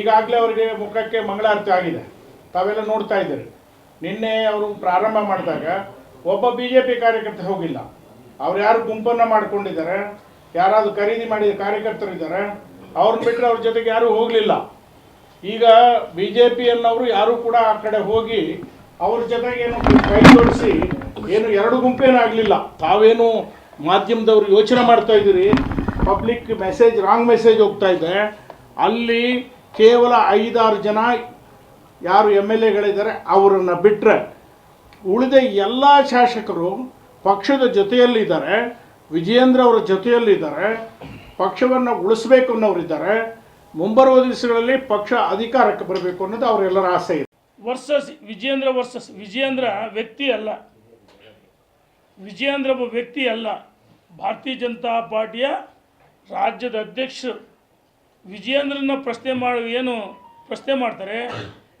ಈಗಾಗಲೇ ಅವರಿಗೆ ಮುಖಕ್ಕೆ ಮಂಗಳಾರತಿ ಆಗಿದೆ. ತಾವೆಲ್ಲ ನೋಡ್ತಾ ಇದ್ದೀರಿ. ನಿನ್ನೆ ಅವರು ಪ್ರಾರಂಭ ಮಾಡಿದಾಗ ಒಬ್ಬ ಬಿ ಜೆ ಪಿ ಕಾರ್ಯಕರ್ತ ಹೋಗಿಲ್ಲ. ಅವ್ರು ಯಾರು ಗುಂಪನ್ನು ಮಾಡ್ಕೊಂಡಿದ್ದಾರೆ, ಯಾರಾದರೂ ಖರೀದಿ ಮಾಡಿದ ಕಾರ್ಯಕರ್ತರಿದ್ದಾರೆ ಅವ್ರನ್ನ ಬಿಟ್ಟರೆ ಅವ್ರ ಜೊತೆಗೆ ಯಾರೂ ಹೋಗಲಿಲ್ಲ. ಈಗ ಬಿ ಜೆ ಪಿಯನ್ನವರು ಯಾರೂ ಕೂಡ ಆ ಕಡೆ ಹೋಗಿ ಅವ್ರ ಜೊತೆಗೆ ಏನು ಕೈ ಜೋಡಿಸಿ ಏನು ಎರಡು ಗುಂಪೇನೂ ಆಗಲಿಲ್ಲ. ತಾವೇನು ಮಾಧ್ಯಮದವ್ರು ಯೋಚನೆ ಮಾಡ್ತಾ ಇದ್ದೀರಿ? ಪಬ್ಲಿಕ್ ಮೆಸೇಜ್ ರಾಂಗ್ ಮೆಸೇಜ್ ಹೋಗ್ತಾ ಇದೆ. ಅಲ್ಲಿ ಕೇವಲ ಐದಾರು ಜನ ಯಾರು ಎಂ ಎಲ್ ಎಗಳಿದ್ದಾರೆ, ಅವರನ್ನು ಬಿಟ್ಟರೆ ಉಳಿದ ಎಲ್ಲ ಶಾಸಕರು ಪಕ್ಷದ ಜೊತೆಯಲ್ಲಿದ್ದಾರೆ, ವಿಜಯೇಂದ್ರ ಅವರ ಜೊತೆಯಲ್ಲಿದ್ದಾರೆ, ಪಕ್ಷವನ್ನು ಉಳಿಸ್ಬೇಕು ಅನ್ನೋರಿದ್ದಾರೆ. ಮುಂಬರುವ ದಿವಸಗಳಲ್ಲಿ ಪಕ್ಷ ಅಧಿಕಾರಕ್ಕೆ ಬರಬೇಕು ಅನ್ನೋದು ಅವರೆಲ್ಲರ ಆಸೆ ಇದೆ. ವರ್ಸಸ್ ವಿಜಯೇಂದ್ರ ವರ್ಸಸ್ ವಿಜಯೇಂದ್ರ ವ್ಯಕ್ತಿ ಅಲ್ಲ. ವಿಜಯೇಂದ್ರ ಒಬ್ಬ ವ್ಯಕ್ತಿ ಅಲ್ಲ. ಭಾರತೀಯ ಜನತಾ ಪಾರ್ಟಿಯ ರಾಜ್ಯದ ಅಧ್ಯಕ್ಷರು. ವಿಜಯೇಂದ್ರನ ಪ್ರಶ್ನೆ ಮಾಡಿ, ಏನು ಪ್ರಶ್ನೆ ಮಾಡ್ತಾರೆ,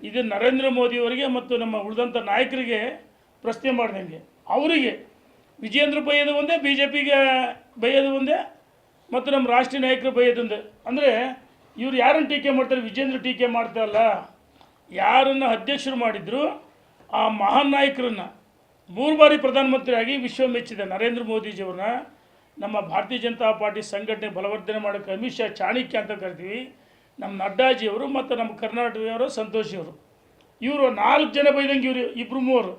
ಇದು ನರೇಂದ್ರ ಮೋದಿಯವರಿಗೆ ಮತ್ತು ನಮ್ಮ ಉಳಿದಂಥ ನಾಯಕರಿಗೆ ಪ್ರಶ್ನೆ ಮಾಡಿದಂಗೆ ಅವರಿಗೆ, ವಿಜಯೇಂದ್ರ ಬೈಯೋದು ಒಂದೇ ಬಿ ಜೆ ಪಿಗೆ ಬೈಯೋದು ಒಂದೇ, ಮತ್ತು ನಮ್ಮ ರಾಷ್ಟ್ರೀಯ ನಾಯಕರು ಬೈಯೋದು ಒಂದೇ. ಅಂದರೆ, ಇವ್ರು ಯಾರನ್ನು ಟೀಕೆ ಮಾಡ್ತಾರೆ ವಿಜೇಂದ್ರ ಟೀಕೆ ಮಾಡ್ತಾರಲ್ಲ ಯಾರನ್ನು ಅಧ್ಯಕ್ಷರು ಮಾಡಿದ್ರು, ಆ ಮಹಾನ್ ನಾಯಕರನ್ನು, ಮೂರು ಬಾರಿ ಪ್ರಧಾನಮಂತ್ರಿಯಾಗಿ ವಿಶ್ವ ಮೆಚ್ಚಿದೆ ನರೇಂದ್ರ ಮೋದಿಜಿಯವ್ರನ್ನ ನಮ್ಮ ಭಾರತೀಯ ಜನತಾ ಪಾರ್ಟಿ ಸಂಘಟನೆ ಬಲವರ್ಧನೆ ಮಾಡೋಕ್ಕೆ ಅಮಿತ್ ಶಾ ಚಾಣಕ್ಯ ಅಂತ ಕರಿತೀವಿ. ನಮ್ಮ ನಡ್ಡಾಜಿಯವರು ಮತ್ತು ನಮ್ಮ ಕರ್ನಾಟಕದವರು ಸಂತೋಷಿಯವರು. ಇವರು ನಾಲ್ಕು ಜನ ಬೈದಂಗೆ ಇವರು ಇಬ್ಬರು ಮೂವರು.